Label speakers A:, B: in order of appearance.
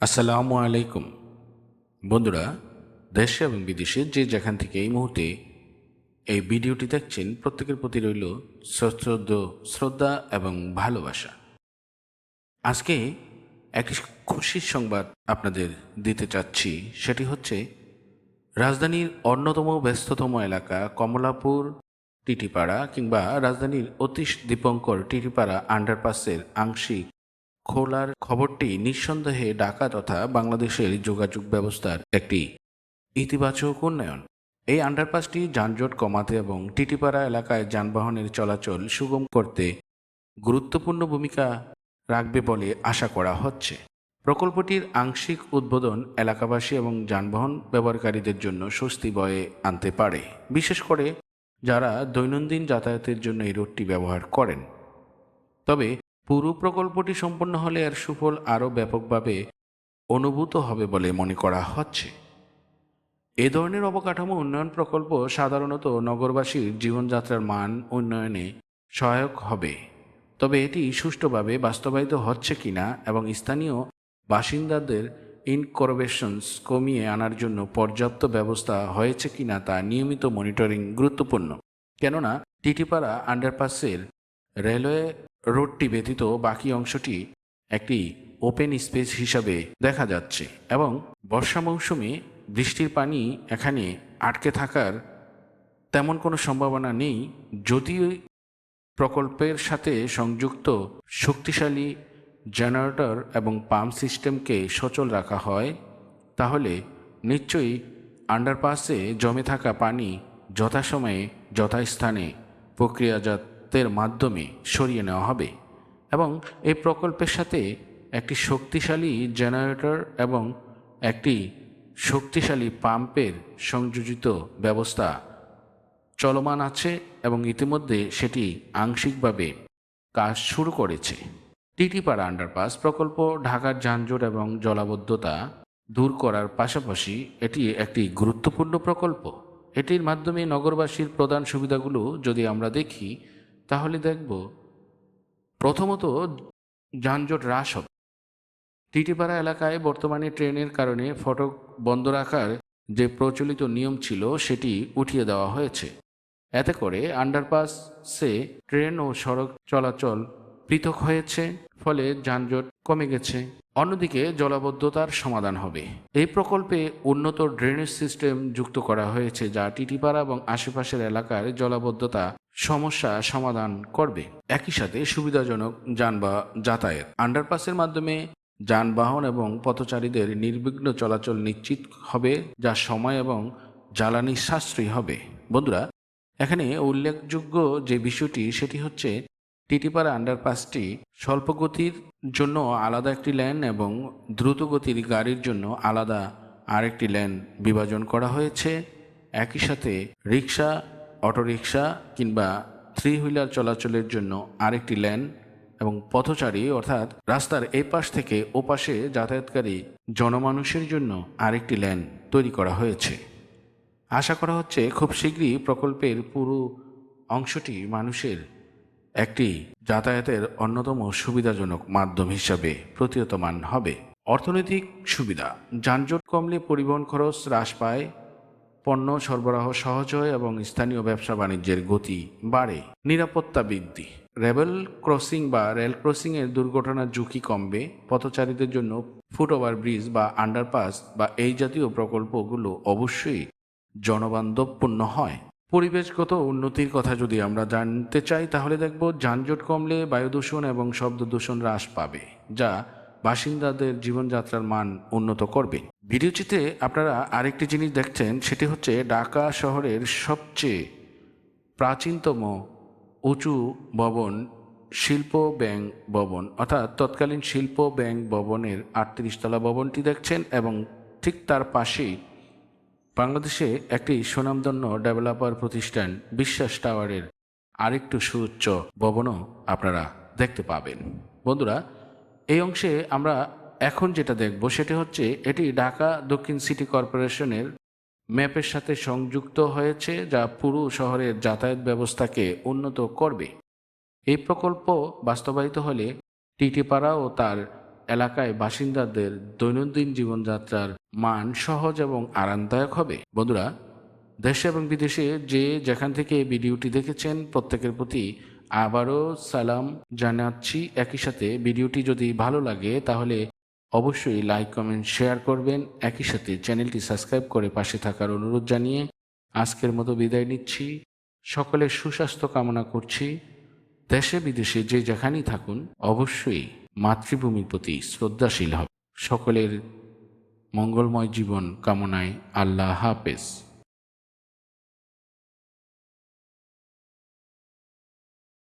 A: আসসালামু আলাইকুম। বন্ধুরা, দেশে এবং বিদেশে যে যেখান থেকে এই মুহূর্তে এই ভিডিওটি দেখছেন, প্রত্যেকের প্রতি রইল সশ্রদ্ধ, শ্রদ্ধা এবং ভালোবাসা। আজকে একটি খুশির সংবাদ আপনাদের দিতে চাচ্ছি। সেটি হচ্ছে, রাজধানীর অন্যতম ব্যস্ততম এলাকা কমলাপুর, টিটিপাড়া কিংবা রাজধানীর অতীশ দীপঙ্কর টিটিপাড়া আন্ডারপাসের আংশিক খোলার খবরটি নিঃসন্দেহে ঢাকা তথা বাংলাদেশের যোগাযোগ ব্যবস্থার একটি ইতিবাচক উন্নয়ন। এই আন্ডারপাসটি যানজট কমাতে এবং টিটিপাড়া এলাকায় যানবাহনের চলাচল সুগম করতে গুরুত্বপূর্ণ ভূমিকা রাখবে বলে আশা করা হচ্ছে। প্রকল্পটির আংশিক উদ্বোধন এলাকাবাসী এবং যানবাহন ব্যবহারকারীদের জন্য স্বস্তি বয়ে আনতে পারে। বিশেষ করে যারা দৈনন্দিন যাতায়াতের জন্য এই রোডটি ব্যবহার করেন। তবে পুরো প্রকল্পটি সম্পন্ন হলে এর সুফল আরও ব্যাপকভাবে অনুভূত হবে বলে মনে করা হচ্ছে। এ ধরনের অবকাঠামো উন্নয়ন প্রকল্প সাধারণত নগরবাসীর জীবনযাত্রার মান উন্নয়নে সহায়ক হবে। তবে এটি সুষ্ঠুভাবে বাস্তবায়িত হচ্ছে কিনা এবং স্থানীয় বাসিন্দাদের ইনকরবেশনস কমিয়ে আনার জন্য পর্যাপ্ত ব্যবস্থা হয়েছে কিনা তা নিয়মিত মনিটরিং গুরুত্বপূর্ণ। কেননা, টিটিপাড়া আন্ডারপাসের রেলওয়ে রোডটি ব্যতীত বাকি অংশটি একটি ওপেন স্পেস হিসাবে দেখা যাচ্ছে এবং বর্ষা মৌসুমে বৃষ্টির পানি এখানে আটকে থাকার তেমন কোনো সম্ভাবনা নেই যদি প্রকল্পের সাথে সংযুক্ত শক্তিশালী জেনারেটর এবং পাম্প সিস্টেমকে সচল রাখা হয়, তাহলে নিশ্চয়ই আন্ডারপাসে জমে থাকা পানি যথাসময়ে যথাস্থানে প্রক্রিয়াজাতের মাধ্যমে সরিয়ে নেওয়া হবে এবং এই প্রকল্পের সাথে একটি শক্তিশালী জেনারেটর এবং একটি শক্তিশালী পাম্পের সংযোজিত ব্যবস্থা চলমান আছে এবং ইতিমধ্যে সেটি আংশিকভাবে কাজ শুরু করেছে। টিটিপাড়া আন্ডারপাস প্রকল্প ঢাকার যানজট এবং জলাবদ্ধতা দূর করার পাশাপাশি এটি একটি গুরুত্বপূর্ণ প্রকল্প। এটির মাধ্যমে নগরবাসীর প্রধান সুবিধাগুলো যদি আমরা দেখি তাহলে দেখব। প্রথমত যানজট হ্রাস হবে। টিটিপাড়া এলাকায় বর্তমানে ট্রেনের কারণে ফটক বন্ধ রাখার যে প্রচলিত নিয়ম ছিল, সেটি উঠিয়ে দেওয়া হয়েছে। এতে করে আন্ডারপাসে ট্রেন ও সড়ক চলাচল পৃথক হয়েছে, ফলে যানজট কমে গেছে। অন্যদিকে জলাবদ্ধতার সমাধান হবে। এই প্রকল্পে উন্নত ড্রেনেজ সিস্টেম যুক্ত করা হয়েছে, যা টিটিপাড়া এবং আশেপাশের এলাকার জলাবদ্ধতা সমস্যা সমাধান করবে। একই সাথে সুবিধাজনক যানবা যাতায়াত। আন্ডারপাসের মাধ্যমে যানবাহন এবং পথচারীদের নির্বিঘ্ন চলাচল নিশ্চিত হবে, যা সময় এবং জ্বালানি সাশ্রয়ী হবে। বন্ধুরা, এখানে উল্লেখযোগ্য যে বিষয়টি, সেটি হচ্ছে টিটিপাড়া আন্ডারপাসটি স্বল্প গতির জন্য আলাদা একটি লেন এবং দ্রুত গতির গাড়ির জন্য আলাদা আরেকটি লেন বিভাজন করা হয়েছে। একই সাথে রিক্সা অটোরিকশা কিংবা থ্রি হুইলার চলাচলের জন্য আরেকটি লেন এবং পথচারী, অর্থাৎ রাস্তার এই পাশ থেকে ও পাশে যাতায়াতকারী জনমানুষের জন্য আরেকটি লেন তৈরি করা হয়েছে। আশা করা হচ্ছে খুব শীঘ্রই প্রকল্পের পুরো অংশটি মানুষের একটি যাতায়াতের অন্যতম সুবিধাজনক মাধ্যম হিসাবে প্রতীয়তমান হবে। অর্থনৈতিক সুবিধা, যানজট কমলে পরিবহন খরচ হ্রাস পায় পণ্য সরবরাহ সহজ হয় এবং স্থানীয় ব্যবসা বাণিজ্যের গতি বাড়ে। নিরাপত্তা বৃদ্ধি। রেবেল ক্রসিং বা রেল ক্রসিংয়ের দুর্ঘটনার ঝুঁকি কমবে। পথচারীদের জন্য ফুটওভার ব্রিজ বা আন্ডারপাস বা এই জাতীয় প্রকল্পগুলো অবশ্যই জনবান্ধবপূর্ণ হয়। পরিবেশগত উন্নতির কথা যদি আমরা জানতে চাই, তাহলে দেখব যানজট কমলে বায়ু দূষণ এবং শব্দ দূষণ হ্রাস পাবে, যা বাসিন্দাদের জীবনযাত্রার মান উন্নত করবে। ভিডিওটিতে আপনারা আরেকটি জিনিস দেখছেন, সেটি হচ্ছে ঢাকা শহরের সবচেয়ে প্রাচীনতম উঁচু ভবন, শিল্প ব্যাংক ভবন। অর্থাৎ তৎকালীন শিল্প ব্যাংক ভবনের আটত্রিশ তলা ভবনটি দেখছেন এবং ঠিক তার পাশেই বাংলাদেশে একটি সুনামধন্য ডেভেলপার প্রতিষ্ঠান, বিশ্বাস টাওয়ারের আরেকটু সুউচ্চ ভবনও আপনারা দেখতে পাবেন। বন্ধুরা, এই অংশে আমরা এখন যেটা দেখব সেটা হচ্ছে এটি ঢাকা দক্ষিণ সিটি কর্পোরেশনের ম্যাপের সাথে সংযুক্ত হয়েছে, যা পুরো শহরের যাতায়াত ব্যবস্থাকে উন্নত করবে। এই প্রকল্প বাস্তবায়িত হলে টিটিপাড়া ও তার এলাকায় বাসিন্দাদের দৈনন্দিন জীবনযাত্রার মান সহজ এবং আরামদায়ক হবে। বন্ধুরা, দেশে এবং বিদেশে যে যেখান থেকে এই ভিডিওটি দেখেছেন, প্রত্যেকের প্রতি আবারও সালাম জানাচ্ছি। একই সাথে ভিডিওটি যদি ভালো লাগে, তাহলে অবশ্যই লাইক কমেন্ট শেয়ার করবেন। একই সাথে চ্যানেলটি সাবস্ক্রাইব করে পাশে থাকার অনুরোধ জানিয়ে আজকের মতো বিদায় নিচ্ছি। সকলের সুস্বাস্থ্য কামনা করছি। দেশে বিদেশে যে যেখানেই থাকুন, অবশ্যই মাতৃভূমির প্রতি শ্রদ্ধাশীল হবে সকলের মঙ্গলময় জীবন কামনায় আল্লাহ হাফেজ।